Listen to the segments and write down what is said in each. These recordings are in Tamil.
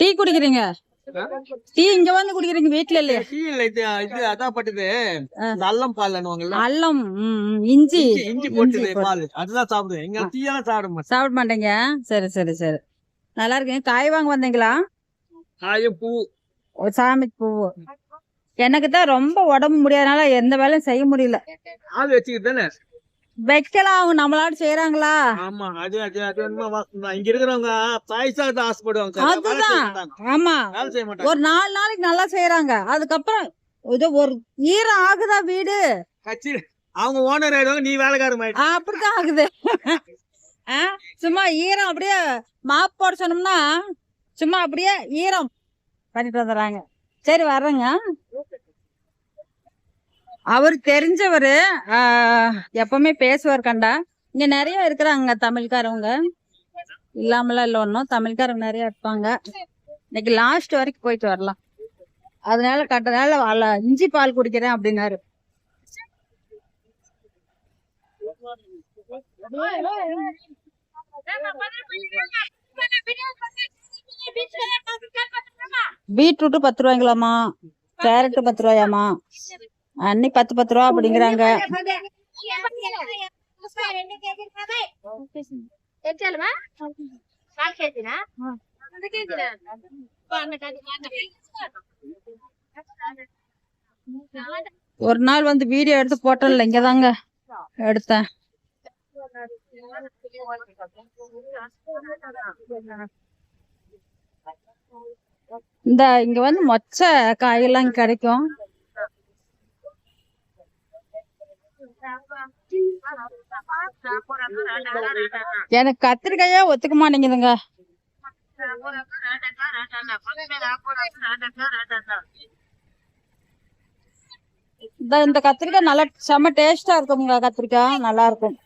டீ குடிக்கிறீங்க? டீ இங்க வந்து குடிக்கிறீங்க வீட்ல இல்லையா? டீ இல்ல இது இது அதான் பட்டுது. அல்லம் பால்னுவாங்கல்ல அல்லம் இஞ்சி. இஞ்சி போட்டுது போட்டு. பால். அதுதான் சாப்பிடுவேன் எங்க டீ எல்லாம் சாப்பிட மாட்டேன். சாப்பிட மாட்டீங்க? சரி சரி சரி. நல்லா இருக்கீங்க. காய் வாங்க வந்தீங்களா? காய பூ. சாமி பூவு எனக்கு தான் ரொம்ப உடம்பு முடியாதனால எந்த வேலையும் செய்ய முடியல. ஆள் வச்சுக்கிட்டு தானே? வைக்கலாம் அவங்க நம்மளால செய்யறாங்களா ஆமா அது அது அது இங்க இருக்கிறவங்க பாயசாக ஆசைப்படுவாங்க அதுதான். ஆமா. ஒரு நாலு நாளைக்கு நல்லா செய்யறாங்க அதுக்கப்புறம் இது ஒரு ஈரம் ஆகுதா வீடு? அவங்க ஓனர் ஆயிடுவாங்க நீ ஆ, அப்படித்தான் ஆகுது. சும்மா ஈரம் அப்படியே மாப் போட சொன்னோம்னா சும்மா அப்படியே ஈரம் பண்ணிட்டு வந்துடுறாங்க. சரி வர்றேங்க. அவர் தெரிஞ்சவர் எப்பவுமே பேசுவார் கண்டா. இங்க நிறைய இருக்கிறாங்க தமிழ்காரவங்க. இல்லாமலாம் இல்லை ஒன்றும் தமிழ்காரங்க நிறைய இருப்பாங்க. இன்னைக்கு லாஸ்ட் வரைக்கும் போயிட்டு வரலாம். அதனால கட்டனால இஞ்சி பால் குடிக்கிறேன் அப்படின்னாரு. பீட்ரூட் பத்து ரூபாய்ங்களாமா கேரட் பத்து ரூபாயாமா அன்னி பத்து பத்து ரூபா அப்படிங்கிறாங்க. ஒரு நாள் வந்து வீடியோ எடுத்து போட்டோம்ல இங்கதாங்க எடுத்தேன். இந்த இங்க வந்து மொச்ச காயெல்லாம் கிடைக்கும். எனக்கு கத்திரிக்காயே ஒத்துக்க மாட்டேங்குதுங்க இந்த இந்த கத்திரிக்காய் நல்லா செம்ம டேஸ்டா இருக்குங்க கத்திரிக்காய். நல்லா இருக்கும்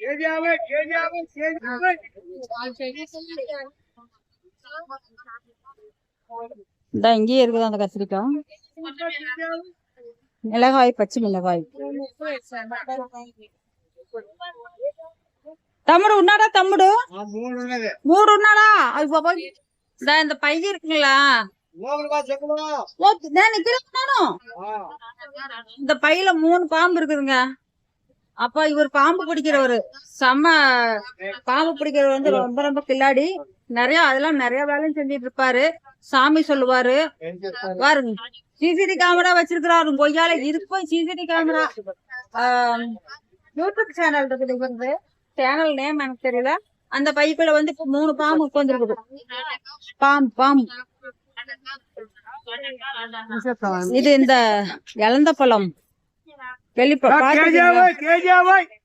கேஜியாவே இந்த இங்கேயே இருக்குது அந்த கத்திரிக்காய்? மிளகாய் பச்சை மிளகாய். தம்முடு உன்னாடா தம்முடு? மூணு உள்ளது. மூடு உன்னாடா? இப்ப போய் இந்த இந்த பைய இருக்குங்களா? நான் நிக்கிறேன் நானும். இந்த பையில மூணு பாம்பு இருக்குதுங்க. அப்ப இவர் பாம்பு பிடிக்கிறவரு. செம்ம பாம்பு பிடிக்கிறவர் வந்து ரொம்ப ரொம்ப கில்லாடி. நிறைய அதெல்லாம் நிறைய வேலையும் செஞ்சிட்டு இருப்பாரு. சாமி சொல்லுவாரு. பாருங்க. சிசிடி கேமரா வச்சிருக்கிறாரு. பொய்யால இருக்கும் சிசிடி கேமரா. யூடியூப் சேனல் இருக்குது இவரது. சேனல் நேம் எனக்கு தெரியல. அந்த பைக்குள்ள வந்து இப்ப மூணு பாம்பு உட்காந்துருக்குது பாம்பு பாம்பு இது இந்த இழந்த பழம் પેલી કેજે ભાઈ કેજે ભાઈ.